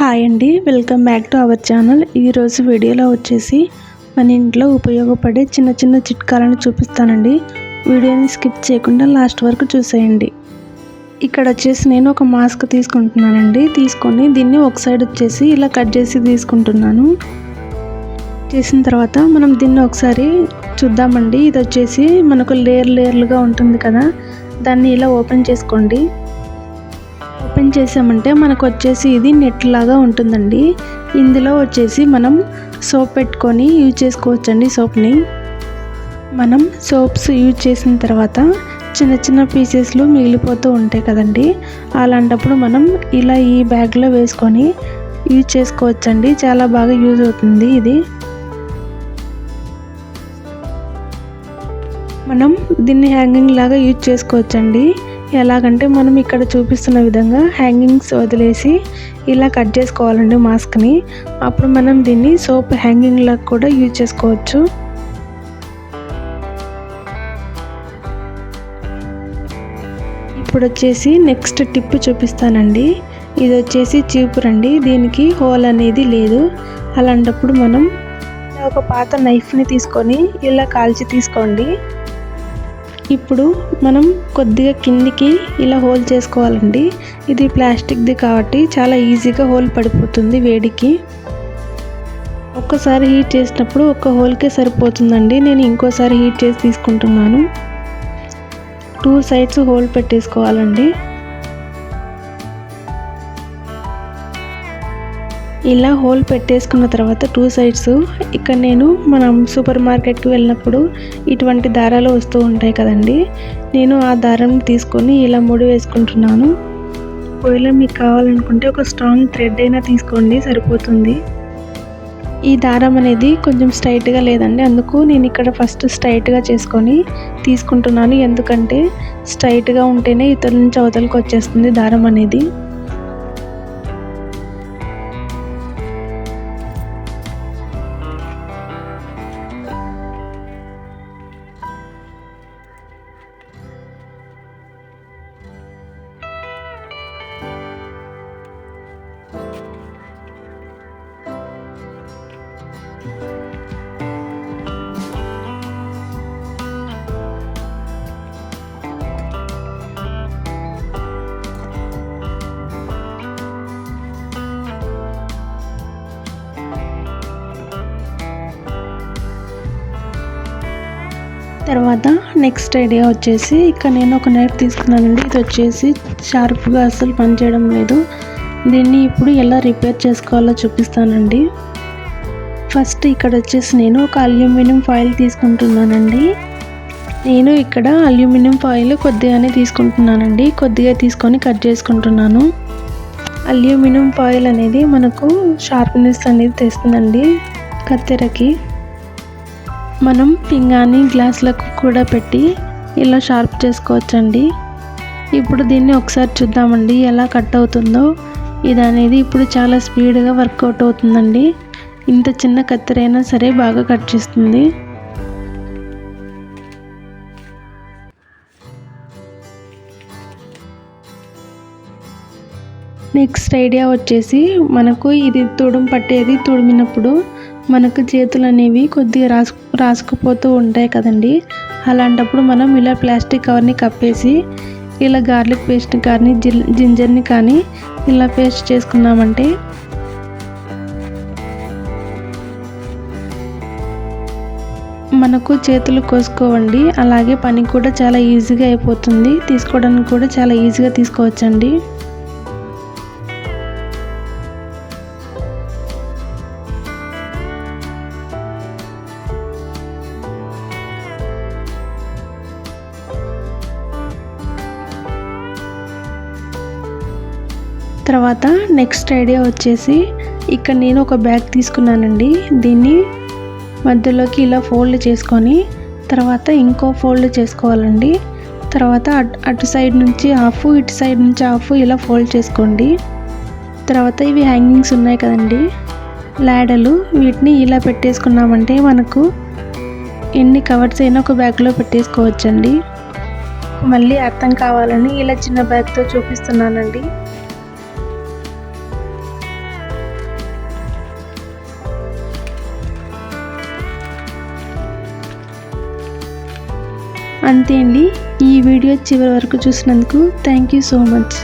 Hi అండి welcome back to our channel. ఈరోజు వీడియోలో వచ్చేసి మన ఇంట్లో ఉపయోగపడే చిన్న చిన్న చిట్కాలను చూపిస్తానండి. వీడియోని స్కిప్ చేయకుండా లాస్ట్ వరకు చూసేయండి. ఇక్కడ వచ్చేసి నేను ఒక మాస్క్ తీసుకుంటున్నానండి. తీసుకొని దీన్ని ఒక సైడ్ వచ్చేసి ఇలా కట్ చేసి తీసుకుంటున్నాను. చేసిన తర్వాత మనం దీన్ని ఒకసారి చూద్దామండి. ఇది వచ్చేసి మనకు లేయర్ లేయర్లుగా ఉంటుంది కదా. దాన్ని ఇలా ఓపెన్ చేసుకోండి. చేసామంటే మనకు వచ్చేసి ఇది నెట్ లాగా ఉంటుందండి. ఇందులో వచ్చేసి మనం సోప్ పెట్టుకొని యూజ్ చేసుకోవచ్చండి సోప్ని. మనం సోప్స్ యూజ్ చేసిన తర్వాత చిన్న చిన్న పీసెస్లు మిగిలిపోతూ ఉంటాయి కదండి. అలాంటప్పుడు మనం ఇలా ఈ బ్యాగ్లో వేసుకొని యూజ్ చేసుకోవచ్చండి. చాలా బాగా యూజ్ అవుతుంది ఇది. మనం దీన్ని హ్యాంగింగ్ లాగా యూజ్ చేసుకోవచ్చండి. ఎలాగంటే మనం ఇక్కడ చూపిస్తున్న విధంగా హ్యాంగింగ్స్ వదిలేసి ఇలా కట్ చేసుకోవాలండి మాస్క్ని. అప్పుడు మనం దీన్ని సోప్ హ్యాంగింగ్ లాగా కూడా యూజ్ చేసుకోవచ్చు. ఇప్పుడు వచ్చేసి నెక్స్ట్ టిప్ చూపిస్తానండి. ఇది వచ్చేసి చీపురండి దీనికి హోల్ అనేది లేదు. అలాంటప్పుడు మనం ఒక పాత నైఫ్ని తీసుకొని ఇలా కాల్చి తీసుకోండి. ఇప్పుడు మనం కొద్దిగా కిందికి ఇలా హోల్ చేసుకోవాలండి. ఇది ప్లాస్టిక్ది కాబట్టి చాలా ఈజీగా హోల్ పడిపోతుంది వేడికి. ఒక్కసారి హీట్ చేసినప్పుడు ఒక హోల్కే సరిపోతుందండి. నేను ఇంకోసారి హీట్ చేసి తీసుకుంటున్నాను. టూ సైడ్స్ హోల్ పెట్టేసుకోవాలండి. ఇలా హోల్ పెట్టేసుకున్న తర్వాత టూ సైడ్స్ ఇక్కడ నేను మనం సూపర్ మార్కెట్కి వెళ్ళినప్పుడు ఇటువంటి దారాలు వస్తూ ఉంటాయి కదండి. నేను ఆ దారం తీసుకొని ఇలా ముడి వేసుకుంటున్నాను. ఒకవేళ మీకు కావాలనుకుంటే ఒక స్ట్రాంగ్ థ్రెడ్ అయినా తీసుకోండి సరిపోతుంది. ఈ దారం అనేది కొంచెం స్ట్రైట్గా లేదండి. అందుకు నేను ఇక్కడ ఫస్ట్ స్ట్రైట్గా చేసుకొని తీసుకుంటున్నాను. ఎందుకంటే స్ట్రైట్గా ఉంటేనే ఇతరుల నుంచి అవతలకి వచ్చేస్తుంది దారం అనేది. తర్వాత నెక్స్ట్ ఐడియా వచ్చేసి ఇక్కడ నేను ఒక నైఫ్ తీసుకున్నానండి. ఇది వచ్చేసి షార్ప్గా అసలు పనిచేయడం లేదు. దీన్ని ఇప్పుడు ఎలా రిపేర్ చేసుకోవాలో చూపిస్తానండి. ఫస్ట్ ఇక్కడ వచ్చేసి నేను ఒక అల్యూమినియం ఫాయిల్ తీసుకుంటున్నానండి. నేను ఇక్కడ అల్యూమినియం ఫాయిల్ కొద్దిగానే తీసుకుంటున్నానండి. కొద్దిగా తీసుకొని కట్ చేసుకుంటున్నాను. అల్యూమినియం ఫాయిల్ అనేది మనకు షార్ప్నెస్ అనేది తెస్తుందండి కత్తెరకి. మనం పింగాని గ్లాసులకు కూడా పెట్టి ఇలా షార్ప్ చేసుకోవచ్చండి. ఇప్పుడు దీన్ని ఒకసారి చూద్దామండి ఎలా కట్ అవుతుందో. ఇది అనేది ఇప్పుడు చాలా స్పీడ్గా వర్కౌట్ అవుతుందండి. ఇంత చిన్న కత్తెరైనా సరే బాగా కట్ చేస్తుంది. నెక్స్ట్ ఐడియా వచ్చేసి మనకు ఇది తుడుము పట్టేది తుడిమినప్పుడు మనకు చేతులు అనేవి కొద్దిగా రాసు రాసుకుపోతూ ఉంటాయి కదండి. అలాంటప్పుడు మనం ఇలా ప్లాస్టిక్ కవర్ని కప్పేసి ఇలా గార్లిక్ పేస్ట్ కానీ జింజర్ని కానీ ఇలా పేస్ట్ చేసుకున్నామంటే మనకు చేతులు కోసుకోవండి. అలాగే పని కూడా చాలా ఈజీగా అయిపోతుంది. తీసుకోవడానికి కూడా చాలా ఈజీగా తీసుకోవచ్చండి. తర్వాత నెక్స్ట్ ఐడియా వచ్చేసి ఇక్కడ నేను ఒక బ్యాగ్ తీసుకున్నానండి. దీన్ని మధ్యలోకి ఇలా ఫోల్డ్ చేసుకొని తర్వాత ఇంకో ఫోల్డ్ చేసుకోవాలండి. తర్వాత అటు సైడ్ నుంచి హాఫ్ ఇటు సైడ్ నుంచి హాఫ్ ఇలా ఫోల్డ్ చేసుకోండి. తర్వాత ఇవి హ్యాంగింగ్స్ ఉన్నాయి కదండి. లాడలు వీటిని ఇలా పెట్టేసుకున్నామంటే మనకు ఎన్ని కవర్స్ అయినా ఒక బ్యాగ్లో పెట్టేసుకోవచ్చండి. మళ్ళీ అర్థం కావాలని ఇలా చిన్న బ్యాగ్తో చూపిస్తున్నానండి. అంతే అండి. ఈ వీడియో చివరి వరకు చూసినందుకు థ్యాంక్ యూ సో మచ్.